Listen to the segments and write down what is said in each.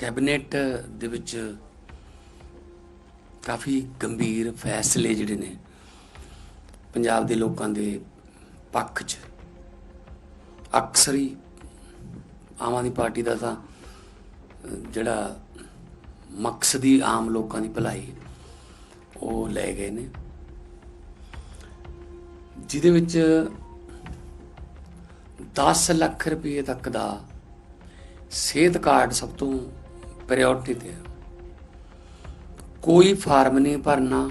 Cabinet ਦੇ ਵਿੱਚ ਕਾਫੀ ਗੰਭੀਰ ਫੈਸਲੇ ਜਿਹੜੇ ਨੇ ਪੰਜਾਬ ਦੇ ਲੋਕਾਂ ਦੇ ਪੱਖ 'ਚ। ਅਕਸਰ ਹੀ ਆਮ ਆਦਮੀ ਪਾਰਟੀ ਦਾ ਤਾਂ ਜਿਹੜਾ ਮਕਸਦ ਹੀ ਆਮ ਲੋਕਾਂ ਦੀ ਭਲਾਈ ਉਹ ਲੈ ਗਏ ਨੇ। ਜਿਹਦੇ ਵਿੱਚ 10 ਲੱਖ ਰੁਪਏ ਤੱਕ ਦਾ ਸਿਹਤ ਕਾਰਡ ਸਭ ਤੋਂ ਪ੍ਰਾਇੋਰਟੀ ਤੇ ਕੋਈ ਫਾਰਮ ਨਹੀਂ ਭਰਨਾ,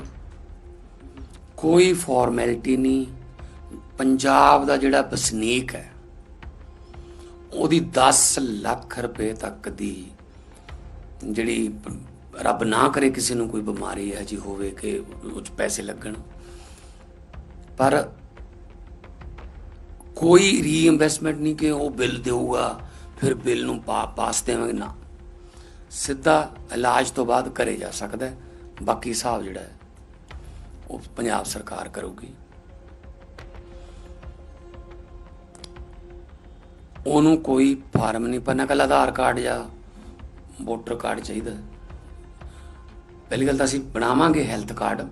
ਕੋਈ ਫਾਰਮੈਲਿਟੀ ਨਹੀਂ। ਪੰਜਾਬ ਦਾ ਜਿਹੜਾ ਵਸਨੀਕ ਹੈ, ਉਹਦੀ 10 ਲੱਖ ਰੁਪਏ ਤੱਕ ਦੀ ਜਿਹੜੀ ਰੱਬ ਨਾ ਕਰੇ ਕਿਸੇ ਨੂੰ ਕੋਈ ਬਿਮਾਰੀ ਹੈ ਜੀ ਹੋਵੇ ਕਿ ਉਹ 'ਚ ਪੈਸੇ ਲੱਗਣ। ਪਰ ਕੋਈ ਰੀਇਨਵੈਸਟਮੈਂਟ ਨਹੀਂ ਕਿ ਉਹ ਬਿੱਲ ਦੇਊਗਾ, ਫਿਰ ਬਿੱਲ ਨੂੰ ਪਾ, ਪਾਸ ਦੇਵਾਂਗੇ। ਨਾ ਸਿੱਧਾ ਇਲਾਜ ਤੋਂ ਬਾਅਦ ਕਰੇ ਜਾ ਸਕਦਾ ਹੈ। ਬਾਕੀ ਹਿਸਾਬ ਜਿਹੜਾ ਹੈ, ਉਹ ਪੰਜਾਬ ਸਰਕਾਰ ਕਰੂਗੀ। ਉਹਨੂੰ ਕੋਈ ਫਾਰਮ ਨਹੀਂ ਭਰਨਾ ਕੱਲ ਆਧਾਰ ਕਾਰਡ ਜਾਂ ਵੋਟਰ ਕਾਰਡ ਚਾਹੀਦਾ ਪਹਿਲੀ ਗੱਲ ਤਾਂ ਅਸੀਂ ਬਣਾਵਾਂਗੇ ਹੈਲਥ ਕਾਰਡ।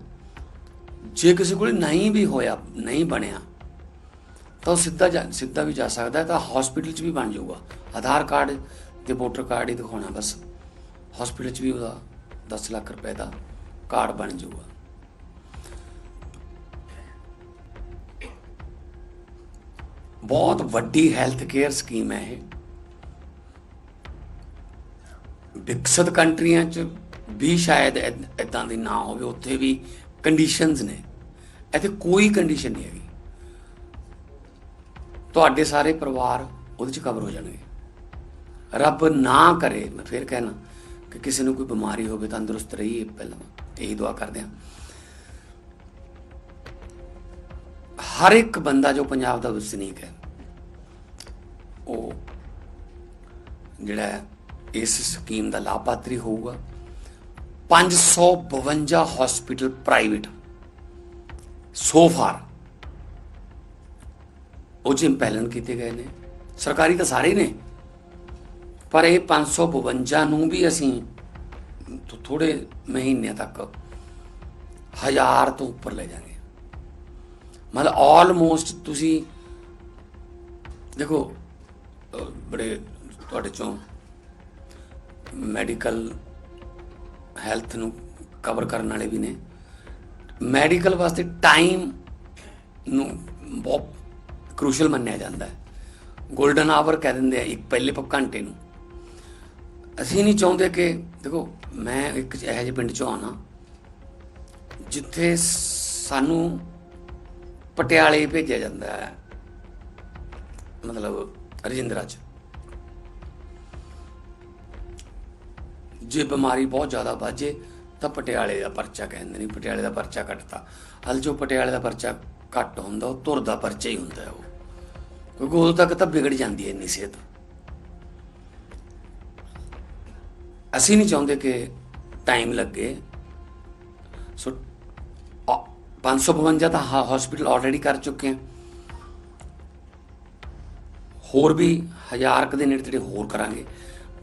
ਜੇ ਕਿਸੇ ਕੋਲ ਨਹੀਂ ਵੀ ਹੋਇਆ, ਨਹੀਂ ਬਣਿਆ, ਤਾਂ ਉਹ ਸਿੱਧਾ ਜਾ- ਸਿੱਧਾ ਵੀ ਜਾ ਸਕਦਾ ਤਾਂ ਹਸਪੀਟਲ 'ਚ ਵੀ ਬਣ ਜਾਊਗਾ। ਆਧਾਰ ਕਾਰਡ ਤੇ ਵੋਟਰ ਕਾਰਡ ਹੀ ਦਿਖਾਉਣਾ ਬਸ। ਹਸਪੀਟਲ 'ਚ ਵੀ ਉਹਦਾ 10 ਲੱਖ ਰੁਪਏ ਦਾ ਕਾਰਡ ਬਣ ਜਾਊਗਾ। ਬਹੁਤ ਵੱਡੀ ਹੈਲਥ ਕੇਅਰ ਸਕੀਮ ਹੈ ਇਹ। ਵਿਕਸਿਤ ਕੰਟਰੀਆਂ 'ਚ ਵੀ ਸ਼ਾਇਦ ਇਦਾਂ ਦੀ ਨਾ ਹੋਵੇ, ਉੱਥੇ ਵੀ ਕੰਡੀਸ਼ਨਸ ਨੇ। ਇੱਥੇ ਕੋਈ ਕੰਡੀਸ਼ਨ ਨਹੀਂ ਹੈਗੀ। ਤੁਹਾਡੇ ਸਾਰੇ ਪਰਿਵਾਰ ਉਹਦੇ 'ਚ ਕਵਰ ਹੋ ਜਾਣਗੇ। ਰੱਬ ਨਾ ਕਰੇ, ਮੈਂ ਫਿਰ ਕਹਿਣਾ ਕਿ ਕਿਸੇ ਨੂੰ ਕੋਈ ਬਿਮਾਰੀ ਹੋਵੇ, ਤੰਦਰੁਸਤ ਰਹੀਏ ਪਹਿਲਾਂ ਇਹੀ ਦੁਆ ਕਰਦੇ ਹਾਂ। ਹਰ ਇੱਕ ਬੰਦਾ ਜੋ ਪੰਜਾਬ ਦਾ ਵਸਨੀਕ ਹੈ, ਉਹ ਜਿਹੜਾ ਇਸ ਸਕੀਮ ਦਾ ਲਾਭਪਾਤਰੀ ਹੋਊਗਾ। 552 ਹਸਪੀਟਲ ਪ੍ਰਾਈਵੇਟ ਸੋ ਫਾਰ ਉਹ ਚ ਇੰਪੈਲਨ ਕੀਤੇ ਗਏ ਨੇ। ਸਰਕਾਰੀ ਤਾਂ ਸਾਰੇ ਨੇ। ਪਰ ਇਹ 552 ਨੂੰ ਵੀ ਅਸੀਂ ਥੋ- ਥੋੜੇ ਮਹੀਨਿਆਂ ਤੱਕ ਹਜ਼ਾਰ ਤੋਂ ਉੱਪਰ ਲੈ ਜਾਵਾਂਗੇ ਮਤਲਬ ਆਲਮੋਸਟ ਤੁਸੀਂ ਦੇਖੋ ਬੜੇ ਤੁਹਾਡੇ ਚੋਂ ਮੈਡੀਕਲ ਹੈਲਥ ਨੂੰ ਕਵਰ ਕਰਨ ਵਾਲੇ ਵੀ ਨੇ। ਮੈਡੀਕਲ ਵਾਸਤੇ ਟਾਈਮ ਨੂੰ ਬਹੁਤ ਕ੍ਰੂਸ਼ਲ ਮੰਨਿਆ ਜਾਂਦਾ ਹੈ। 골ਡਨ ਆਵਰ ਕਹਿ ਦਿੰਦੇ ਆ, ਇੱਕ ਪਹਿਲੇ ਘੰਟੇ ਨੂੰ। ਅਸੀਂ ਨਹੀਂ ਚਾਹੁੰਦੇ ਕਿ, ਦੇਖੋ, ਮੈਂ ਇੱਕ ਇਹੋ ਜਿਹੇ ਪਿੰਡ ਚੋਂ ਆਣਾ ਜਿੱਥੇ ਸਾਨੂੰ ਪਟਿਆਲੇ ਭੇਜਿਆ ਜਾਂਦਾ ਹੈ, ਮਤਲਬ ਰਜਿੰਦਰਾ ਚ। ਜੇ ਬਿਮਾਰੀ ਬਹੁਤ ਜ਼ਿਆਦਾ ਵਾਜੇ ਤਾਂ ਪਟਿਆਲੇ ਦਾ ਪਰਚਾ ਕਹਿੰਦੇ ਨਹੀਂ ਪਟਿਆਲੇ ਦਾ ਪਰਚਾ ਕੱਟਤਾ। ਹਲ ਜੋ ਪਟਿਆਲੇ ਦਾ ਪਰਚਾ ਘੱਟ ਹੁੰਦਾ, ਉਹ ਤੁਰਦਾ ਪਰਚਾ ਹੀ ਹੁੰਦਾ ਉਹ। ਕਿਉਂਕਿ ਉਦੋਂ ਤੱਕ ਤਾਂ ਵਿਗੜ ਜਾਂਦੀ ਹੈ ਇੰਨੀ ਸਿਹਤ। ਅਸੀਂ ਨਹੀਂ ਚਾਹੁੰਦੇ ਕਿ ਟਾਈਮ ਲੱਗੇ। ਸੋ ਅ- 552 ਤਾਂ ਹਸਪੀਟਲ ਆਲਰੇਡੀ ਕਰ ਚੁੱਕੇ ਹਾਂ। ਹੋਰ ਵੀ ਹਜ਼ਾਰ ਕੁ ਦੇ ਨੇੜੇ ਤੇੜੇ ਹੋਰ ਕਰਾਂਗੇ।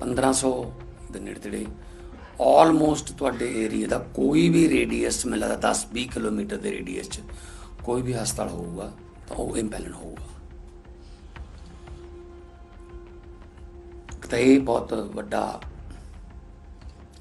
1500 ਦੇ ਨੇੜੇ ਤੇੜੇ। ਆਲਮੋਸਟ ਤੁਹਾਡੇ ਏਰੀਆ ਦਾ ਕੋਈ ਵੀ ਰੇਡੀਅਸ ਮੈਨੂੰ ਲੱਗਦਾ 10 20 ਕਿਲੋਮੀਟਰ ਦੇ ਰੇਡੀਅਸ 'ਚ ਕੋਈ ਵੀ ਹਸਪਤਾਲ ਹੋਊਗਾ, ਤਾਂ ਉਹ ਇੰਪੈਲਨ ਹੋਊਗਾ। ਤਾਂ ਇਹ ਬਹੁਤ ਵੱਡਾ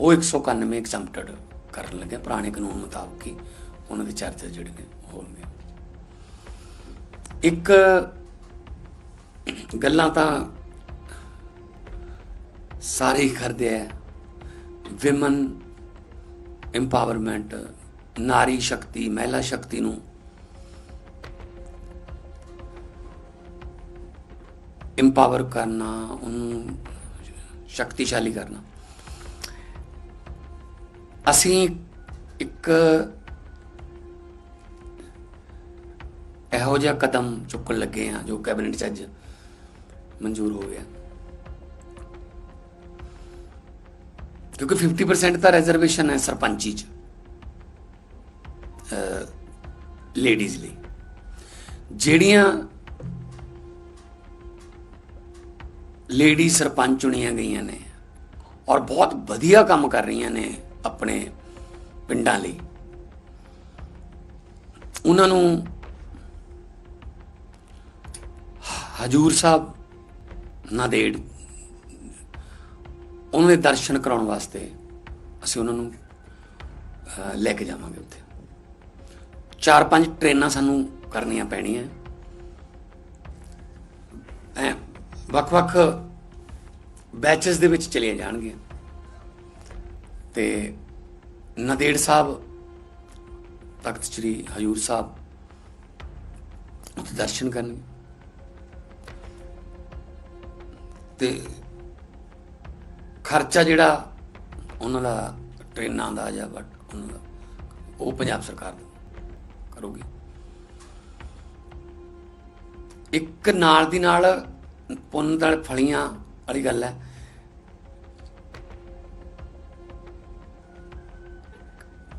ਉਹ 191 ਐਗਜ਼ੈਂਪਟਡ ਕਰਨ ਲੱਗੇ, ਪੁਰਾਣੇ ਕਾਨੂੰਨ ਮੁਤਾਬਕ ਹੀ ਉਹਨਾਂ ਦੇ ਚਾਰਜਸ ਜਿਹੜੇ ਨੇ ਉਹ ਹੋਣਗੇ। ਇੱਕ ਗੱਲਾਂ ਤਾਂ ਸਾਰੇ ਹੀ ਕਰਦੇ ਆ ਵਿਮਨ ਇੰਪਾਵਰਮੈਂਟ ਨਾਰੀ ਸ਼ਕਤੀ, ਮਹਿਲਾ ਸ਼ਕਤੀ ਨੂੰ ਇੰਪਾਵਰ ਕਰਨਾ, ਉਹਨੂੰ ਸ਼ਕਤੀਸ਼ਾਲੀ ਕਰਨਾ। ਅਸੀਂ ਇੱਕ ਇਹੋ ਜਿਹਾ ਕਦਮ ਚੁੱਕਣ ਲੱਗੇ ਹਾਂ ਜੋ ਕੈਬਨਿਟ 'ਚ ਅੱਜ ਮਨਜ਼ੂਰ ਹੋ ਗਿਆ। ਕਿਉਂਕਿ 50% ਤਾਂ ਰਿਜ਼ਰਵੇਸ਼ਨ ਹੈ ਸਰਪੰਚੀ 'ਚ ਲੇਡੀਜ਼ ਲਈ। ਜਿਹੜੀਆਂ ਲੇਡੀ ਸਰਪੰਚ ਚੁਣੀਆਂ ਗਈਆਂ ਨੇ ਔਰ ਬਹੁਤ ਵਧੀਆ ਕੰਮ ਕਰ ਰਹੀਆਂ ਨੇ ਆਪਣੇ ਪਿੰਡਾਂ ਲਈ। ਉਹਨਾਂ ਨੂੰ ਹਜੂਰ ਸਾਹਿਬ ਨਾਦੇੜ ਉਹਨਾਂ ਦੇ ਦਰਸ਼ਨ ਕਰਾਉਣ ਵਾਸਤੇ ਅਸੀਂ ਉਹਨਾਂ ਨੂੰ ਲੈ ਕੇ ਜਾਵਾਂਗੇ ਉੱਥੇ। ਚਾਰ ਪੰਜ ਟ੍ਰੇਨਾਂ ਸਾਨੂੰ ਕਰਨੀਆਂ ਪੈਣੀਆਂ। ਐ, ਵੱਖ-ਵੱਖ ਬੈਚਸ ਦੇ ਵਿੱਚ ਚਲੀਆਂ ਜਾਣਗੀਆਂ। ਤੇ ਨਦੇੜ ਸਾਹਿਬ, ਤਖਤ ਸ੍ਰੀ ਹਜੂਰ ਸਾਹਿਬ ਉੱਥੇ ਦਰਸ਼ਨ ਕਰਨਗੇ। ਤੇ ਖਰਚਾ ਜਿਹੜਾ ਉਹਨਾਂ ਦਾ ਟ੍ਰੇਨਾਂ ਦਾ ਜਾਂ ਬਟ ਉਹਨਾਂ ਦਾ, ਉਹ ਪੰਜਾਬ ਸਰਕਾਰ ਕਰੂਗੀ। ਇੱਕ ਨਾਲ ਦੀ ਨਾਲ ਪੁੰਨ ਦਲ ਫਲੀਆਂ ਵਾਲੀ ਗੱਲ ਹੈ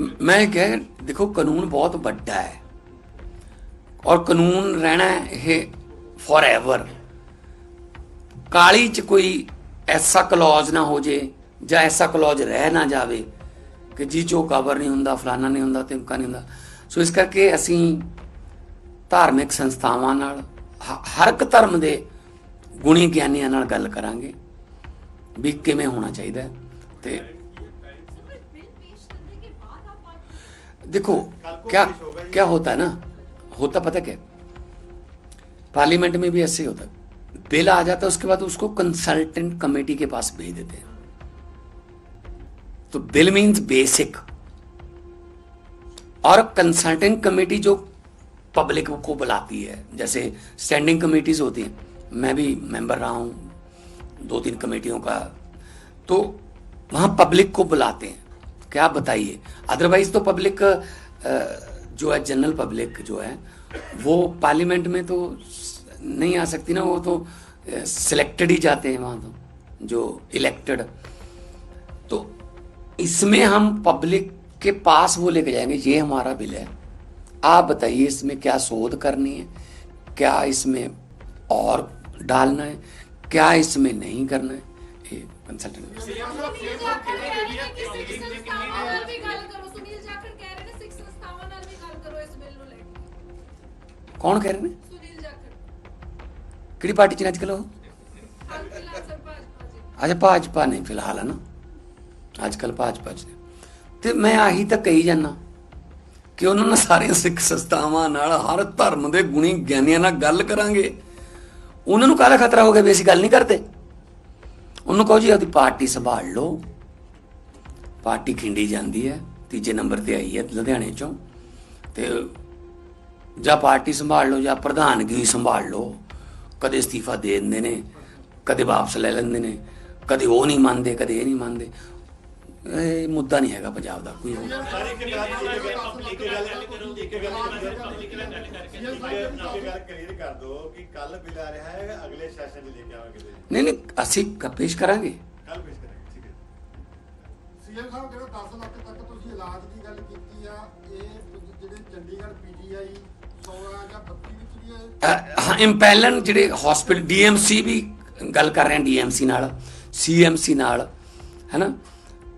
ਮੈਂ ਕਹੇ, ਦੇਖੋ, ਕਾਨੂੰਨ ਬਹੁਤ ਵੱਡਾ ਹੈ। ਔਰ ਕਾਨੂੰਨ ਰਹਿਣਾ ਇਹ ਫੋਰਐਵਰ ਕਾਲੀ ਚ ਕੋਈ ਐਸਾ ਕਲੌਜ ਨਾ ਹੋ ਜੇ, ਜਾਂ ਐਸਾ ਕਲੌਜ ਰਹਿ ਨਾ ਜਾਵੇ ਕਿ ਜੀ ਜੋ ਕਵਰ ਨਹੀਂ ਹੁੰਦਾ ਫਲਾਣਾ ਨਹੀਂ ਹੁੰਦਾ, ਤਿਮਕਾ ਨਹੀਂ ਹੁੰਦਾ। ਸੋ ਇਸ ਕਰਕੇ ਅਸੀਂ ਧਾਰਮਿਕ ਸੰਸਥਾਵਾਂ ਨਾਲ ਹਰ ਇੱਕ ਧਰਮ ਦੇ ਗੁਣੀ ਗਿਆਨੀਆਂ ਨਾਲ ਗੱਲ ਕਰਾਂਗੇ ਵੀ ਕਿਵੇਂ ਹੋਣਾ ਚਾਹੀਦਾ ਤੇ देखो, क्या क्या होता है ना? होता पता क्या पार्लियामेंट में भी ऐसे ही होता है। बिल आ जाता है, उसके बाद उसको कंसल्टेंट कमेटी के पास भेज देते हैं। तो बिल मीन्स बेसिक और कंसल्टेंट कमेटी जो पब्लिक को बुलाती है, जैसे स्टैंडिंग कमेटीज होती हैं। मैं भी मेंबर रहा हूँ दो तीन कमेटियों का। तो वहाँ पब्लिक को बुलाते हैं। क्या आप बताइए? अदरवाइज़ तो पब्लिक जो है जनरल पब्लिक जो है, वो पार्लियामेंट में तो नहीं आ सकती ना, वो तो सिलेक्टेड ही जाते हैं वहाँ तो जो इलेक्टेड तो इसमें हम पब्लिक के पास वो लेके जाएँगे, ये हमारा बिल है। आप बताइए इसमें क्या शोध करनी है, क्या इसमें और डालना है, क्या इसमें नहीं करना है? ਕੰਸਲਟੈਂਟ ਕੌਣ ਕਹਿ ਰਹੇ ਨੇ? ਕਿਹੜੀ ਪਾਰਟੀ ਚ ਨੇ ਅੱਜ ਕੱਲ ਉਹ? ਅੱਜ ਭਾਜਪਾ ਨਹੀਂ ਫਿਲਹਾਲ ਹੈ ਨਾ? ਅੱਜ ਕੱਲ ਭਾਜਪਾ ਚ ਤੇ ਮੈਂ ਆਹੀ ਤਾਂ ਕਹੀ ਜਾਂਦਾ ਕਿ ਉਹਨਾਂ ਨਾਲ ਸਾਰੀਆਂ ਸਿੱਖ ਸੰਸਥਾਵਾਂ ਨਾਲ ਹਰ ਧਰਮ ਦੇ ਗੁਣੀ ਗਿਆਨੀਆਂ ਨਾਲ ਗੱਲ ਕਰਾਂਗੇ। ਉਹਨਾਂ ਨੂੰ ਕਾਹਦਾ ਖਤਰਾ ਹੋ ਗਿਆ ਵੀ ਅਸੀਂ ਗੱਲ ਨਹੀਂ ਕਰਦੇ? ਉਹਨੂੰ ਕਹੋ ਜੀ, ਆਪਦੀ ਪਾਰਟੀ ਸੰਭਾਲ ਲਓ। ਪਾਰਟੀ ਖਿੰਡੀ ਜਾਂਦੀ ਹੈ, ਤੀਜੇ ਨੰਬਰ ਤੇ ਆਈ ਹੈ ਲੁਧਿਆਣੇ ਚੋਂ। ਤੇ ਜਾਂ ਪਾਰਟੀ ਸੰਭਾਲ ਲਓ, ਜਾਂ ਪ੍ਰਧਾਨਗੀ ਸੰਭਾਲ ਲਓ। ਕਦੇ ਅਸਤੀਫਾ ਦੇ ਦਿੰਦੇ ਨੇ, ਕਦੇ ਵਾਪਸ ਲੈ ਲੈਂਦੇ ਨੇ, ਕਦੇ ਉਹ ਨਹੀਂ ਮੰਨਦੇ, ਕਦੇ ਇਹ ਨਹੀਂ ਮੰਨਦੇ। ਇਹ ਮੁੱਦਾ ਨਹੀਂ ਹੈਗਾ ਪੰਜਾਬ ਦਾ ਕੋਈ ਆ ਨਹੀਂ ਨਹੀਂ ਅਸੀਂ ਪੇਸ਼ ਕਰਾਂਗੇ ਕੱਲ ਪੇਸ਼ ਕਰਾਂਗੇ। ਠੀਕ ਹੈ ਸੀਐਮ ਸਾਹਿਬ ਜਿਹੜਾ 10 ਲੱਖ ਤੱਕ ਤੁਸੀਂ ਇਲਾਜ ਦੀ ਗੱਲ ਕੀਤੀ ਆ ਇਹ ਜਿਹੜੇ ਚੰਡੀਗੜ੍ਹ ਪੀਜੀਆਈ 16 ਜਾਂ 32 ਵਿੱਚ ਵੀ ਇਹ ਅ, ਹਾਂ ਇੰਪੈਲਨ ਜਿਹੜੇ ਹਸਪੀਟਲ ਡੀਐਮਸੀ ਵੀ ਗੱਲ ਕਰ ਰਹੇ ਹਾਂ ਡੀਐਮਸੀ ਨਾਲ ਸੀਐਮਸੀ ਨਾਲ ਹੈਨਾ?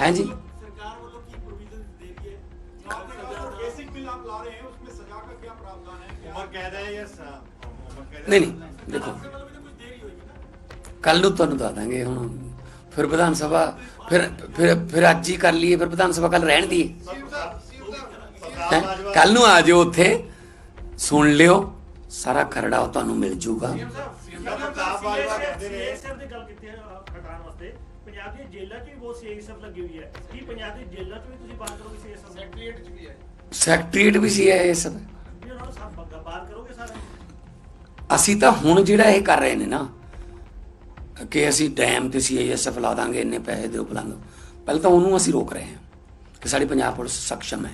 हैं जी ਨਹੀਂ ਨਹੀਂ ਦੇਖੋ। ਕੱਲ ਨੂੰ? ਤੁਹਾਨੂੰ ਦੱਸ ਦਾਂਗੇ ਹੁਣ ਫਿਰ ਵਿਧਾਨ ਸਭਾ ਫਿਰ ਫਿਰ ਫਿਰ ਅੱਜ ਹੀ ਕਰ ਲਈਏ ਫਿਰ ਵਿਧਾਨ ਸਭਾ ਕੱਲ ਰਹਿਣ ਦੀ। ਕੱਲ ਨੂੰ ਆ ਜਿਓ ਉੱਥੇ ਸੁਣ ਲਿਓ ਸਾਰਾ ਖਰੜਾ ਤੁਹਾਨੂੰ ਮਿਲ ਜੂਗਾ। ਸੀਐਸਐਫ ਲੱਗੀ ਹੋਈ ਹੈ। ਕੀ ਪੰਜਾਬ ਦੀ ਜੇਲ੍ਹਾਂ 'ਚ ਵੀ ਤੁਸੀਂ ਬਾਤ ਕਰੋਗੇ ਸੀਐਸਐਫ ਸੈਕਟਰੀਏਟ 'ਚ ਵੀ ਹੈ। ਸੈਕਟਰੀਏਟ ਵੀ ਸੀ ਇਹ ਸਭ। ਵੀ ਉਹਨਾਂ ਨੂੰ ਸਭ ਬੱਗਾ ਬਾਤ ਕਰੋਗੇ ਸਾਰੇ? ਅਸੀਂ ਤਾਂ ਹੁਣ ਜਿਹੜਾ ਇਹ ਕਰ ਰਹੇ ਨੇ ਨਾ ਕਿ ਅਸੀਂ ਡੈਮ ਤੇ ਸੀਆਈਐਸਐਫ ਲਾ ਦਾਂਗੇ ਇੰਨੇ ਪੈਸੇ ਦਿਓ ਪਲੰਗ ਪਹਿਲਾਂ ਤਾਂ ਉਹਨੂੰ ਅਸੀਂ ਰੋਕ ਰਹੇ ਹਾਂ ਕਿ ਸਾਡੀ ਪੰਜਾਬ ਪੁਲਿਸ ਸક્ષਮ ਹੈ।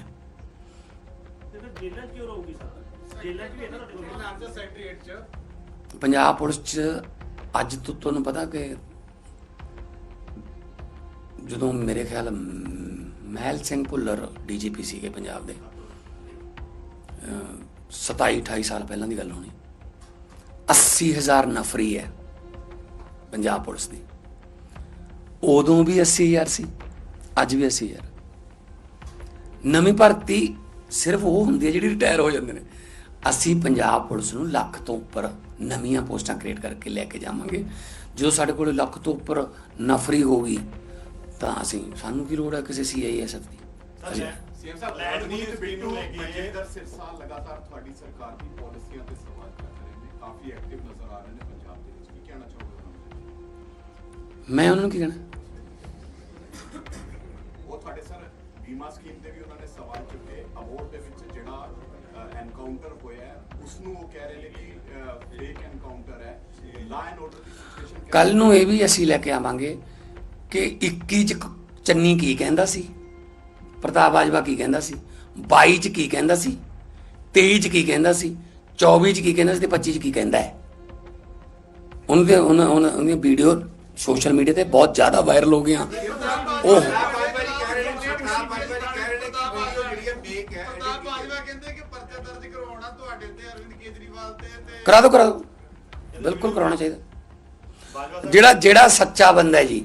ਤੇ ਫਿਰ ਜੇਲ੍ਹਾਂ 'ਚ ਕਿਉਂ ਰਹੂਗੀ ਸਰ? ਜੇਲ੍ਹਾਂ 'ਚ ਵੀ ਹੈ ਨਾ ਤੁਹਾਡੇ ਕੋਲ? ਨਾਮ ਤਾਂ ਸੈਕਟਰੀਏਟ 'ਚ। ਪੰਜਾਬ ਪੁਲਿਸ ਚ ਅੱਜ ਤੋਂ ਤੁਹਾਨੂੰ ਪਤਾ ਕਿ ਜਦੋਂ ਮੇਰੇ ਖਿਆਲ ਮਹਿਲ ਸਿੰਘ ਭੁੱਲਰ ਡੀਜੀਪੀ ਸੀਗੇ ਪੰਜਾਬ ਦੇ 27 28 ਸਾਲ ਪਹਿਲਾਂ ਦੀ ਗੱਲ ਹੋਣੀ। 80000 ਨਫਰੀ ਹੈ ਪੰਜਾਬ ਪੁਲਿਸ ਦੀ। ਉਦੋਂ ਵੀ 80000 ਸੀ, ਅੱਜ ਵੀ 80000 ਨਵੀਂ ਭਰਤੀ ਸਿਰਫ ਉਹ ਹੁੰਦੀ ਹੈ ਜਿਹੜੀ ਰਿਟਾਇਰ ਹੋ ਜਾਂਦੇ ਨੇ। ਅਸੀਂ ਪੰਜਾਬ ਪੁਲਿਸ ਨੂੰ ਲੱਖ ਤੋਂ ਉੱਪਰ ਨਵੀਆਂ ਪੋਸਟਾਂ ਕ੍ਰੀਏਟ ਕਰਕੇ ਲੈ ਕੇ ਜਾਵਾਂਗੇ। ਜਦੋਂ ਸਾਡੇ ਕੋਲ ਲੱਖ ਤੋਂ ਉੱਪਰ ਨਫਰੀ ਹੋਗੀ ਤਾਂ ਅਸੀਂ ਸਾਨੂੰ ਕੀ ਲੋੜ ਹੈ ਕਿਸੇ ਸੀਆਈਐਸਐਫ ਦੀ? ਅਸੀਂ- ਸੀਐਮ ਸਾਹਿਬ ਰਣਜੀਤ ਬਿੱਟੂ ਮਨਜਿੰਦਰ ਸਿਰਸਾ ਲਗਾਤਾਰ ਤੁਹਾਡੀ ਸਰਕਾਰ ਦੀ ਪਾਲਿਸੀਆਂ ਤੇ ਸਵਾਲ ਕਰ ਰਹੇ ਨੇ। ਕਾਫੀ ਐਕਟਿਵ ਨਜ਼ਰ ਆ ਰਹੇ ਨੇ ਪੰਜਾਬ ਦੇ ਵਿੱਚ। ਕੀ ਕਹਿਣਾ ਚਾਹੋਗੇ ਉਹਨਾਂ ਨੂੰ? ਮੈਂ ਉਹਨਾਂ ਨੂੰ ਕੀ ਕਹਿਣਾ? ਉਹ ਤੁਹਾਡੇ ਸਰ ਬੀਮਾ ਸਕੀਮ ਤੇ ਵੀ ਉਹਨਾਂ ਨੇ ਸਵਾਲ ਚੁੱਕੇ। ਅਬੋਰਡ ਦੇ ਵਿੱਚ ਜਿਹੜਾ ਐਨਕਾਊਂਟਰ ਹੋਇਆ ਹੈ, ਉਸ ਨੂੰ ਉਹ ਕਹਿ ਰਹੇ ਨੇ ਕਿ ਫੇਕ ਐਨਕਾਊਂਟਰ ਹੈ। ਲਾ ਐਂਡ ਆਰਡਰ ਦੀ ਸਿਚੁਏਸ਼ਨ ਕੱਲ ਨੂੰ ਇਹ ਵੀ ਅਸੀਂ ਲੈ ਕੇ ਆਵਾਂਗੇ। ਕਿ 21 ਚ ਚੰਨੀ ਕੀ ਕਹਿੰਦਾ ਸੀ? ਪ੍ਰਤਾਪ ਬਾਜਵਾ ਕੀ ਕਹਿੰਦਾ ਸੀ? 22 ਚ ਕੀ ਕਹਿੰਦਾ ਸੀ? 23 ਚ ਕੀ ਕਹਿੰਦਾ ਸੀ? 24 ਚ ਕੀ ਕਹਿੰਦਾ ਸੀ ਤੇ 25 ਚ ਕੀ ਕਹਿੰਦਾ ਹੈ? ਉਹਨਾਂ ਦੇ ਉਹਨਾਂ ਉਹਨਾਂ ਉਹਦੀਆਂ ਵੀਡੀਓ ਸੋਸ਼ਲ ਮੀਡੀਆ ਤੇ ਬਹੁਤ ਜ਼ਿਆਦਾ ਵਾਇਰਲ ਹੋ ਗਈਆਂ। ਉਹ ਕਰਾ ਦਿਓ ਕਰਾ ਦਿਓ। ਬਿਲਕੁਲ ਕਰਾਉਣਾ ਚਾਹੀਦਾ। ਜਿਹੜਾ ਜਿਹੜਾ ਸੱਚਾ ਬੰਦਾ ਹੈ ਜੀ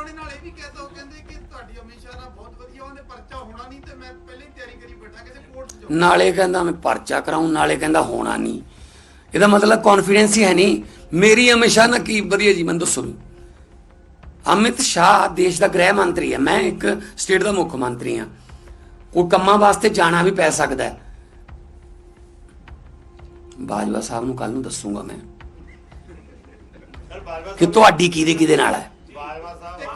ਨਾਲੇ ਕਹਿੰਦਾ ਮੈਂ ਪਰਚਾ ਕਰਾਉਂ ਨਾਲੇ ਕਹਿੰਦਾ ਹੋਣਾ ਨਹੀਂ। ਇਹਦਾ ਮਤਲਬ ਕੌਨਫੀਡੈਂਸ ਹੀ ਹੈ ਨਹੀਂ। ਮੇਰੀ ਹਮੇਸ਼ਾ ਨਾ ਕੀ ਵਧੀਆ ਜੀ, ਮੈਨੂੰ ਦੱਸੋ ਵੀ। ਅਮਿਤ ਸ਼ਾਹ ਦੇਸ਼ ਦਾ ਗ੍ਰਹਿ ਮੰਤਰੀ ਹੈ, ਮੈਂ ਇੱਕ ਸਟੇਟ ਦਾ ਮੁੱਖ ਮੰਤਰੀ ਹਾਂ। ਕੋਈ ਕੰਮਾਂ ਵਾਸਤੇ ਜਾਣਾ ਵੀ ਪੈ ਸਕਦਾ ਹੈ। ਬਾਜਵਾ ਸਾਹਿਬ ਨੂੰ ਕੱਲ ਨੂੰ ਦੱਸੂਗਾ ਮੈਂ। ਕਿ ਤੁਹਾਡੀ ਕਿਹਦੇ ਕਿਹਦੇ ਨਾਲ ਹੈ? ਬਾਜਵਾ ਸਾਹਿਬ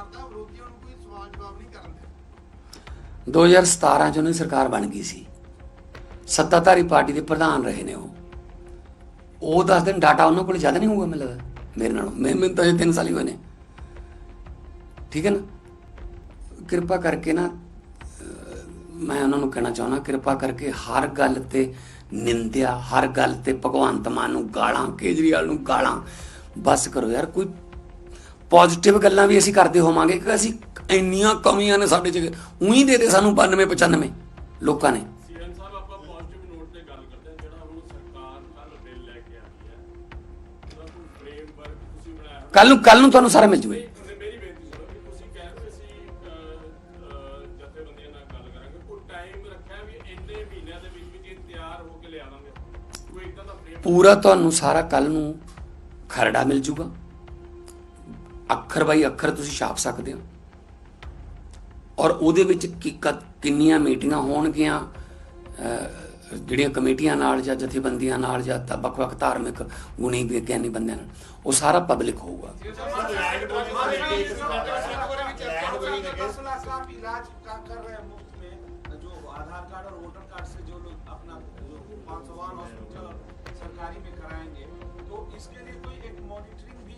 ਸਰਕਾਰ ਦਾ ਵਿਰੋਧੀਆਂ ਨੂੰ ਕੋਈ ਸਵਾਲ ਜਵਾਬ ਨਹੀਂ ਕਰਨ ਦੇ 2017 ਚ ਉਹਨਾਂ ਦੀ ਸਰਕਾਰ ਬਣ ਗਈ ਸੀ। ਸੱਤਾਧਾਰੀ ਪਾਰਟੀ ਦੇ ਪ੍ਰਧਾਨ ਰਹੇ ਨੇ ਉਹ। ਉਹ ਦੱਸ ਦਿਨ ਡਾਟਾ ਉਹਨਾਂ ਕੋਲ ਜ਼ਿਆਦਾ ਨਹੀਂ ਹੋਊਗਾ ਮੈਨੂੰ ਲੱਗਦਾ, ਮੇਰੇ ਨਾਲੋਂ। ਮੈਂ ਮੈਨੂੰ ਤਾਂ ਇਹ 3 ਸਾਲ ਹੀ ਹੋਏ ਨੇ। ਠੀਕ ਹੈ ਨਾ? ਕਿਰਪਾ ਕਰਕੇ ਨਾ ਮੈਂ ਉਹਨਾਂ ਨੂੰ ਕਹਿਣਾ ਚਾਹੁੰਦਾ, ਕਿਰਪਾ ਕਰਕੇ ਹਰ ਗੱਲ ਤੇ ਨਿੰਦਿਆ, ਹਰ ਗੱਲ ਤੇ ਭਗਵੰਤ ਮਾਨ ਨੂੰ ਗਾਲਾਂ, ਕੇਜਰੀਵਾਲ ਨੂੰ ਗਾਲਾਂ, ਬਸ ਕਰੋ ਯਾਰ, ਕੋਈ ਪੋਜ਼ਿਟਿਵ ਗੱਲਾਂ ਵੀ ਅਸੀਂ ਕਰਦੇ ਹੋਵਾਂਗੇ ਕਿ ਅਸੀਂ ਇੰਨੀਆਂ ਕਮੀਆਂ ਨੇ ਸਾਡੇ ਚ ਉਹੀ ਦੇ ਦੇ ਸਾਨੂੰ 92 95 ਲੋਕਾਂ ਨੇ। ਸੀਐਮ ਸਾਹਿਬ ਆਪਾਂ ਪੋਜ਼ਿਟਿਵ ਨੋਟ ਤੇ ਗੱਲ ਕਰਦੇ ਹਾਂ ਜਿਹੜਾ ਹੁਣ ਸਰਕਾਰ ਕੱਲ ਬਿੱਲ ਲੈ ਕੇ ਆਈ ਹੈ ਉਹਦਾ ਕੋਈ ਫਰੇਮਵਰਕ ਤੁਸੀਂ ਬਣਾਇਆ ਹੋਇਆ? ਕੱਲ ਨੂੰ ਕੱਲ ਨੂੰ ਤੁਹਾਨੂੰ ਸਾਰਾ ਮਿਲ ਫਰੇਮ ਪੂਰਾ ਤੁਹਾਨੂੰ ਸਾਰਾ ਕੱਲ ਨੂੰ ਖਰੜਾ ਮਿਲ ਜੂਗਾ। ਅੱਖਰ ਬਾਈ ਅੱਖਰ ਤੁਸੀਂ ਛਾਪ ਸਕਦੇ ਹੋ ਔਰ ਉਹਦੇ ਵਿੱਚ ਕੀ- ਕ- ਕਿੰਨੀਆਂ ਮੀਟਿੰਗਾਂ ਹੋਣਗੀਆਂ ਅਹ, ਜਿਹੜੀਆਂ ਕਮੇਟੀਆਂ ਨਾਲ ਜਾਂ ਜਥੇਬੰਦੀਆਂ ਨਾਲ ਜਾਂ ਤਾਂ ਵੱਖ-ਵੱਖ ਧਾਰਮਿਕ ਗੁਣੀ ਵਿਗਿਆਨੀ ਬੰਦਿਆਂ ਨਾਲ ਉਹ ਸਾਰਾ ਪਬਲਿਕ ਹੋਊਗਾ ਲੈਂਡ ਬੋਲੀ ਦਾ ਇੱਕ ਕੇਸ ਲੈਂਡ ਬੋਲੀ ਦਾ ਕੇਸ दस लाख का आप इलाज का कर रहे हैं मुफ्त में जो आधार कार्ड और वोटर कार्ड से जो लोग अपना जो पांचवान हॉस्पिटल सरकारी में कराएंगे तो इसके लिए कोई एक मॉनिटरिंग भी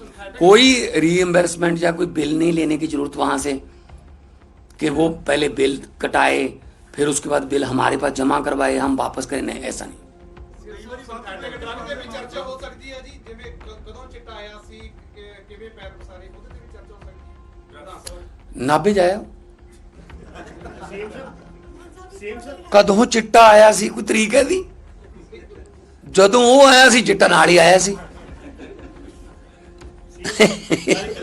कोई रीएम्बर्समेंट या कोई बिल नहीं लेने की जरूरत वहां से कि वो पहले बिल कटाए फिर उसके बाद बिल हमारे पास जमा करवाए हम वापस करें नहीं ऐसा नहीं ਉਹਦੇ ਵੀ ਚਰਚਾ ਹੋ ਸਕਦੀ ਹੈ ਜੀ ਜਿਵੇਂ ਕ- ਕਦੋਂ ਚਿੱਟਾ ਆਇਆ ਸੀ ਕਿ- ਕਿਵੇਂ ਪੈਰ ਪਸਾਰੇ ਉਹਦੇ ਤੇ ਵੀ ਚਰਚਾ ਹੋ ਸਕਦੀ ਹੈ ਨਾਭੇ ਜਾਇਆ ਸੇਮ ਸਰ ਸੇਮ ਸਰ ਕਦੋਂ ਚਿੱਟਾ ਆਇਆ ਸੀ ਕੋਈ ਤਰੀਕ ਹੈ ਦੀ ਜਦੋਂ ਉਹ ਆਇਆ ਸੀ ਚਿੱਟਾ ਨਾਲ ਹੀ ਆਇਆ ਸੀ ਲੈਂਡ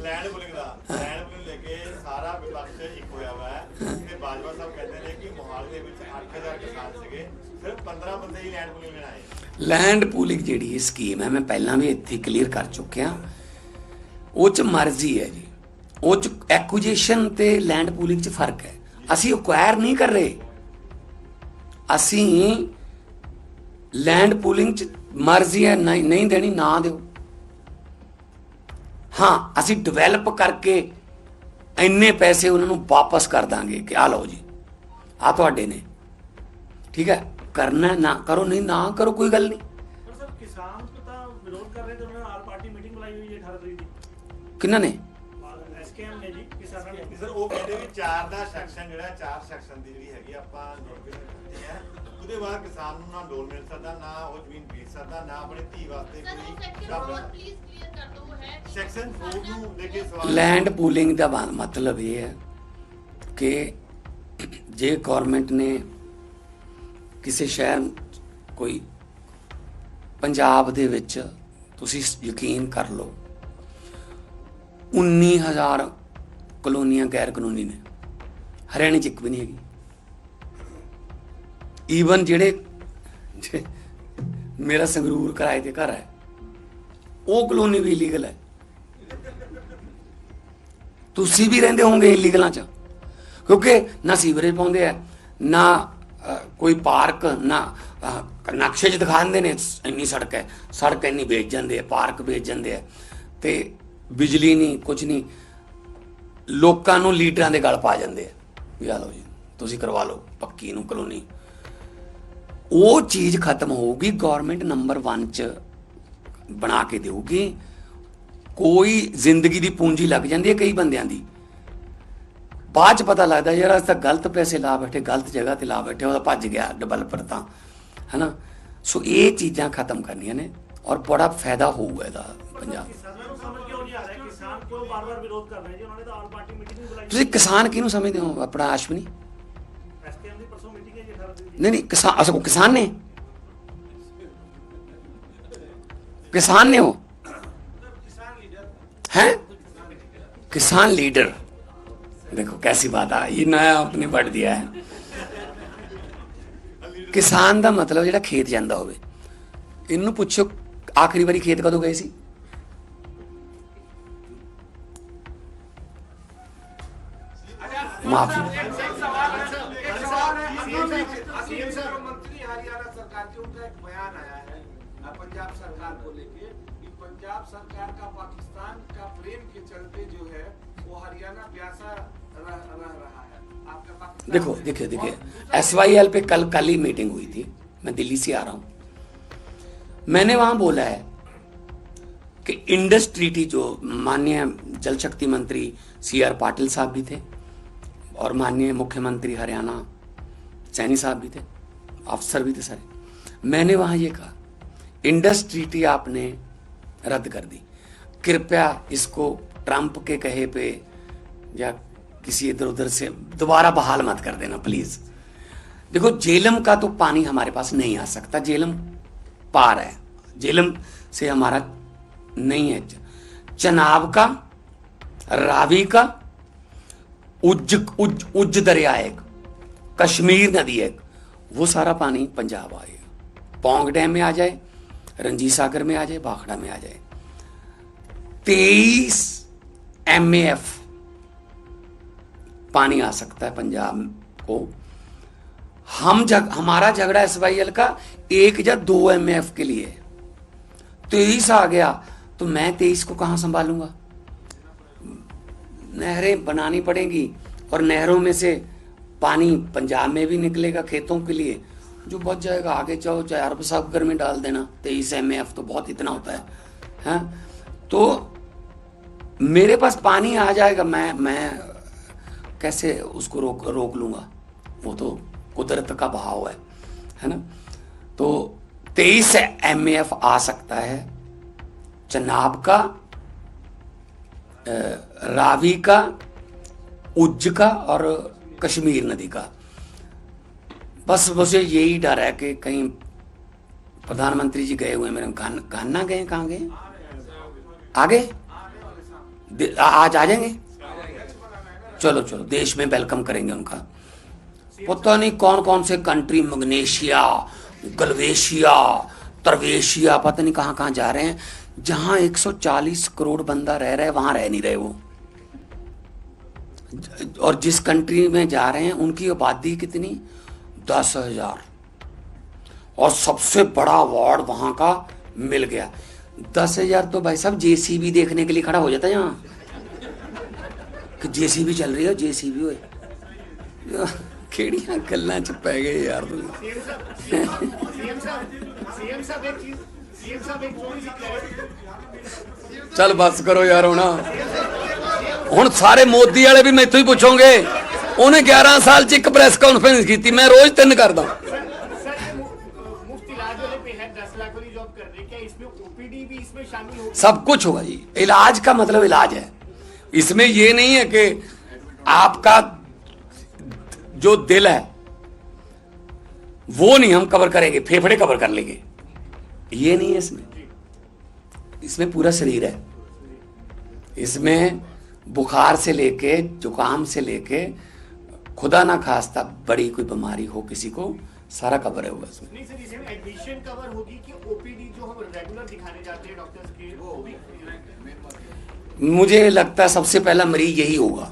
ਲੈਂਡ ਦਾ ਲੈਂਡ ਬੁਲਿੰਗ ਲੈ ਕੇ ਸਾਰਾ ਵਿਪਕਸ਼ ਇੱਕ ਹੋਇਆ ਵਾ ਹੈ ਤੇ ਬਾਜਵਾ ਸਾਹਿਬ ਕਹਿੰਦੇ ਨੇ ਕਿ ਮੋਹਾਲੀ ਦੇ ਵਿੱਚ 8000 ਕਿਸਾਨ ਸੀਗੇ ਸਿਰਫ 15 ਬੰਦੇ ਹੀ ਲੈਂਡ ਬੁਲਿੰਗ ਲੈਣ ਆਏ ਲੈਂਡ ਪੂਲਿੰਗ ਜਿਹੜੀ ਸਕੀਮ ਹੈ ਮੈਂ ਪਹਿਲਾਂ ਵੀ ਇੱਥੇ ਕਲੀਅਰ ਕਰ ਚੁੱਕਿਆ। ਉਹ ਚ ਮਰਜ਼ੀ ਹੈ ਜੀ। ਉਹ ਚ ਐਕੁਜੀਸ਼ਨ ਤੇ ਲੈਂਡ ਪੂਲਿੰਗ ਚ ਫ਼ਰਕ ਹੈ। ਅਸੀਂ ਅਕਵਾਇਰ ਨਹੀਂ ਕਰ ਰਹੇ। ਅਸੀਂ ਲੈਂਡ ਪੂਲਿੰਗ ਚ ਮਰਜ਼ੀ ਹੈ ਨਹੀਂ ਨਹੀਂ ਦੇਣੀ ਨਾ ਦਿਓ। ਹਾਂ ਅਸੀਂ ਡਿਵੈਲਪ ਕਰਕੇ ਇੰਨੇ ਪੈਸੇ ਉਹਨਾਂ ਨੂੰ ਵਾਪਸ ਕਰ ਦਾਂਗੇ ਕਿ ਆ ਲਓ ਜੀ ਆ ਤੁਹਾਡੇ ਨੇ। ਠੀਕ ਹੈ ਕਰਨਾ ਨਾ ਕਰੋ ਨਹੀਂ ਨਾ ਕਰੋ ਕੋਈ ਗੱਲ ਨਹੀਂ। ਪਰ ਸਰ ਕਿਸਾਨ ਤਾਂ ਵਿਰੋਧ ਕਰ ਰਹੇ ਤੇ ਉਹਨਾਂ ਨੇ ਆਲ ਪਾਰਟੀ ਮੀਟਿੰਗ ਬੁਲਾਈ ਹੋਈ ਹੈ 18 ਤਰੀਕ ਦੀ। ਕਿੰਨਾ ਨੇ? ਐਸਕੇਐਮ ਨੇ ਜੀ ਕਿਸਾਨਾਂ ਨੇ। ਸਰ ਉਹ ਕਹਿੰਦੇ ਵੀ ਚਾਰ ਦਾ ਸੈਕਸ਼ਨ ਜਿਹੜਾ ਚਾਰ ਸੈਕਸ਼ਨ ਦੀ ਜਿਹੜੀ ਹੈਗੀ ਆਪਾਂ ਉਹਦੇ ਬਾਅਦ ਕਿਸਾਨ ਨੂੰ ਨਾ ਡੋਲ ਮਿਲ ਸਕਦਾ ਨਾ ਉਹ ਜ਼ਮੀਨ ਵੇਚ ਸਕਦਾ ਨਾ ਆਪਣੇ ਧੀ ਵਾਸਤੇ ਸਰ ਉਹ ਕੋਈ ਸੈਕਸ਼ਨ ਕੰਮ ਹੋਰ ਪਲੀਜ਼ ਕਲੀਅਰ ਕਰ ਦਿਓ ਉਹ ਹੈ ਕਿ ਸੈਕਸ਼ਨ 4 ਨੂੰ ਲੈ ਕੇ ਸਵਾਲ ਲੈਂਡ ਪੂਲਿੰਗ ਦਾ ਵਾ- ਮਤਲਬ ਇਹ ਹੈ ਕਿ ਜੇ ਗਵਰਨਮੈਂਟ ਨੇ ਕਿਸੇ ਸ਼ਹਿਰ ਕੋਈ ਪੰਜਾਬ ਦੇ ਵਿੱਚ ਤੁਸੀਂ ਯਕੀਨ ਕਰ ਲਓ 19000 ਕਲੋਨੀਆਂ ਗੈਰ ਕਾਨੂੰਨੀ ਨੇ। ਹਰਿਆਣੇ ਚ ਇੱਕ ਵੀ ਨਹੀਂ ਹੈਗੀ। ਈਵਨ ਜਿਹੜੇ ਜੇ- ਮੇਰਾ ਸੰਗਰੂਰ ਕਿਰਾਏ ਤੇ ਘਰ ਹੈ, ਉਹ ਕਲੋਨੀ ਵੀ ਇਲੀਗਲ ਹੈ। ਤੁਸੀਂ ਵੀ ਰਹਿੰਦੇ ਹੋਵੋਗੇ ਇਲੀਗਲਾਂ ਚ। ਕਿਉਂਕਿ ਨਾ ਸੀਵਰੇਜ ਪਾਉਂਦੇ ਆ, ਨਾ ਕੋਈ ਪਾਰਕ, ਨਾ ਨਕਸ਼ੇ 'ਚ ਦਿਖਾ ਦਿੰਦੇ ਨੇ, ਇੰਨੀ ਸੜਕ ਹੈ, ਸੜਕ ਇੰਨੀ ਵੇਚ ਜਾਂਦੇ ਆ, ਪਾਰਕ ਵੇਚ ਜਾਂਦੇ ਆ। ਤੇ ਬਿਜਲੀ ਨਹੀਂ ਕੁਝ ਨਹੀਂ, ਲੋਕਾਂ ਨੂੰ ਲੀਡਰਾਂ ਦੇ ਗਲ ਪਾ ਜਾਂਦੇ ਆ। ਵੀ ਆ ਲਓ ਜੀ, ਤੁਸੀਂ ਕਰਵਾ ਲਓ, ਪੱਕੀ ਨੂੰ ਕਲੋਨੀ। ਉਹ ਚੀਜ਼ ਖਤਮ ਹੋਊਗੀ ਗਵਰਨਮੈਂਟ ਨੰਬਰ 1 ਚ ਬਣਾ ਕੇ ਦੇਊਗੀ। ਕੋਈ ਜ਼ਿੰਦਗੀ ਦੀ ਪੂੰਜੀ ਲੱਗ ਜਾਂਦੀ ਹੈ ਕਈ ਬੰਦਿਆਂ ਦੀ। ਬਾਅਦ ਚ ਪਤਾ ਲੱਗਦਾ ਯਾਰ, ਅਸ ਤਾਂ ਗਲਤ ਪੈਸੇ ਲਾ ਬੈਠੇ, ਗਲਤ ਜਗ੍ਹਾ ਤੇ ਲਾ ਬੈਠੇ, ਉਹਦਾ ਭੱਜ ਗਿਆ ਡਿਵੈਲਪਰ ਤਾਂ, ਹੈਨਾ? ਸੋ ਇਹ ਚੀਜ਼ਾਂ ਖਤਮ ਕਰਨੀਆਂ ਨੇ ਔਰ ਬੜਾ ਫਾਇਦਾ ਹੋਊਗਾ ਇਹਦਾ ਪੰਜਾਬ। ਤੁਸੀਂ ਕਿਸਾਨ ਕਿਹਨੂੰ ਸਮਝਦੇ ਹੋ ਆਪਣਾ ਆਸ਼ਵਨੀ? ਹੈ ਜੀ 18 ਤਰੀਕ ਦੀ ਨਹੀਂ ਨਹੀਂ ਕਿਸਾਨ ਅਸੋ ਕਿਸਾਨ ਨੇ किसान ने हो हैं किसान लीडर देखो कैसी बात आ ये नया आपने पढ़ दिया है ਕਿਸਾਨ ਦਾ ਮਤਲਬ ਜਿਹੜਾ ਖੇਤ ਜਾਂਦਾ ਹੋਵੇ ਇਹਨੂੰ ਪੁੱਛੋ ਆਖਰੀ ਵਾਰੀ ਖੇਤ ਕਦੋਂ ਗਏ ਸੀ ਮਾਫੀ देखो, देखिए देखिए। एस वाई एल पे कल कल ही मीटिंग हुई थी। मैं दिल्ली से आ रहा हूँ। मैंने वहाँ बोला है कि इंडस ट्रीटी जो माननीय जल शक्ति मंत्री सी आर पाटिल साहब भी थे और माननीय मुख्यमंत्री हरियाणा सैनी साहब भी थे अफसर भी थे सारे। मैंने वहाँ ये कहा इंडस ट्रीटी आपने रद्द कर दी। कृपया इसको ट्रंप के कहे पे या किसी इधर उधर से दोबारा बहाल मत कर देना प्लीज देखो जेलम का तो पानी हमारे पास नहीं आ सकता जेलम पार है जेलम से हमारा नहीं है चनाब का रावी का उज्ज उज्ज उज्ज दरिया एक कश्मीर नदी एक वो सारा पानी पंजाब आएगा पौंग डैम में आ जाए रंजीत सागर में आ जाए भाखड़ा में आ जाए तेईस एमएएफ पानी आ सकता है पंजाब को। हम जग, हमारा झगड़ा एस वाई एल का, एक या दो एमएएफ के लिए। तेईस आ गया तो मैं तेईस को कहाँ संभालूँगा? नहरें बनानी पड़ेंगी, और नहरों में से पानी पंजाब में भी निकलेगा खेतों के लिए, जो बच जाएगा, आगे जाओ, चाहे अरब सागर में डाल देना, तेईस एम एफ़ तो बहुत इतना होता है, हैं? तो मेरे पास पानी आ जाएगा, मैं मैं कैसे उसको रोक रोक लूँगा? वो तो कुदरत का भाव है है ना? तो तेईस एमएफ आ सकता है, चनाब का रावी का, उज्ज का और कश्मीर नदी का। बस मुझे यही डर है कि कहीं प्रधानमंत्री जी गए हुए मेरे गाना गए कहाँ गए आगे? आज आ जाएँगे? चलो चलो, देश में वेलकम करेंगे उनका। पता नहीं कौन कौन से कंट्री मग्नेशिया, गलवेशिया, तरवेशिया, पता नहीं कहाँ कहाँ जा रहे हैं। जहाँ 140 करोड़ बंदा रह रहा वहाँ रह नहीं रहे वो। और जिस कंट्री में जा रहे हैं, उनकी आबादी कितनी? दस हज़ार। और सबसे बड़ा अवार्ड वहाँ का मिल गया। दस हज़ार तो भाई साहब जेसीबी देखने के लिए खड़ा हो जाता है यहाँ। ਕਿ ਜੀਸੀਬੀ ਚੱਲ ਰਹੀ ਹੈ ਜੀਸੀਬੀ ਓਏ ਕਿਹੜੀਆਂ ਗੱਲਾਂ ਚ ਪੈ ਗਏ ਯਾਰ ਤੁਸੀਂ सीएम साहब सीएम साहब एक चीज सीएम साहब एक थोड़ी सी clarity- ਚੱਲ ਬੱਸ ਕਰੋ ਯਾਰ ਹੁਣ ਹੁਣ ਸਾਰੇ ਮੋਦੀ ਵਾਲੇ ਵੀ ਮੈਥੋਂ ਹੀ ਪੁੱਛੋਗੇ ਉਹਨੇ 11 ਸਾਲ ਚ ਇੱਕ ਪ੍ਰੈਸ ਕਾਨਫਰੰਸ ਕੀਤੀ ਮੈਂ ਰੋਜ਼ ਤਿੰਨ ਕਰਦਾ सर ये मु- मुफ्त इलाज वाले पे है दस लाख वाली जॉब कर रहे हैं क्या इसमें ओपीडी भी इसमें शामिल होगी सब कुछ होगा जी इलाज का मतलब इलाज है इसमें ये नहीं है कि आपका जो दिल है, वो नहीं हम कवर करेंगे, फेफड़े कवर कर लेंगे। ये नहीं है इसमें। इसमें पूरा शरीर है। इसमें बुखार से लेके, जुकाम से लेके, खुदा ना खास्ता बड़ी कोई बीमारी हो किसी को, सारा कवर है सर, इसमें एडमिशन कवर होगी कि ओपीडी जो हम रेगुलर दिखाने जाते हैं डॉक्टर्स के, वो भी मुझे लगता है सबसे पहला मरीज यही होगा